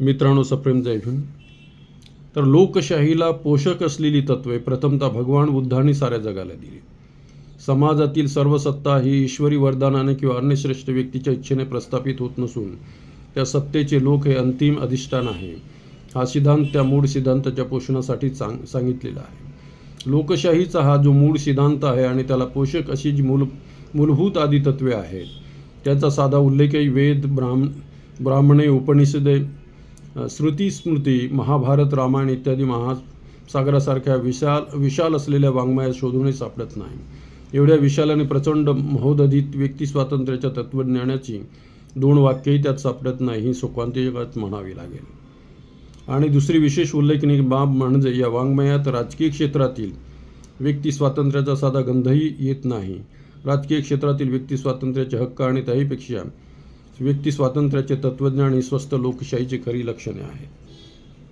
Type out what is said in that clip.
मित्रांनो सप्रेम जैठून तर लोकशाहीला पोषक असलेली तत्वे प्रथमतः भगवान बुद्धांनी साऱ्या जगाला दिली. समाजातील सर्व सत्ता ही ईश्वरी वरदानाने किंवा अन्य श्रेष्ठ व्यक्तीच्या इच्छेने प्रस्थापित होत नसून त्या सत्तेचे लोक हे अंतिम अधिष्ठान आहे हा सिद्धांत त्या मूळ सिद्धांताच्या पोषणासाठी सांग सांगितलेला आहे. लोकशाहीचा हा जो मूळ सिद्धांत आहे आणि त्याला पोषक अशी जी मूल मूलभूत आदितत्वे आहेत त्याचा साधा उल्लेखही वेद ब्राह्म ब्राह्मणे उपनिषदे श्रुती स्मृती महाभारत रामायण इत्यादी महासागरासारख्या विशाल विशाल असलेल्या वाङ्मयात शोधूनही सापडत नाही. एवढ्या विशाल आणि प्रचंड महोदधित व्यक्ती स्वातंत्र्याच्या तत्त्वज्ञानाची दोन वाक्यही त्यात सापडत नाही ही सुखांतिकात म्हणावी लागेल. आणि दुसरी विशेष उल्लेखनीय बाब म्हणजे या वाङ्मयात राजकीय क्षेत्रातील व्यक्ती स्वातंत्र्याचा साधा गंधही येत नाही. राजकीय क्षेत्रातील व्यक्ती स्वातंत्र्याचे हक्क आणि त्याहीपेक्षा व्यक्ती स्वातंत्र्याचे तत्त्वज्ञान ही स्वस्त लोकशाहीची खरी लक्षणे आहेत.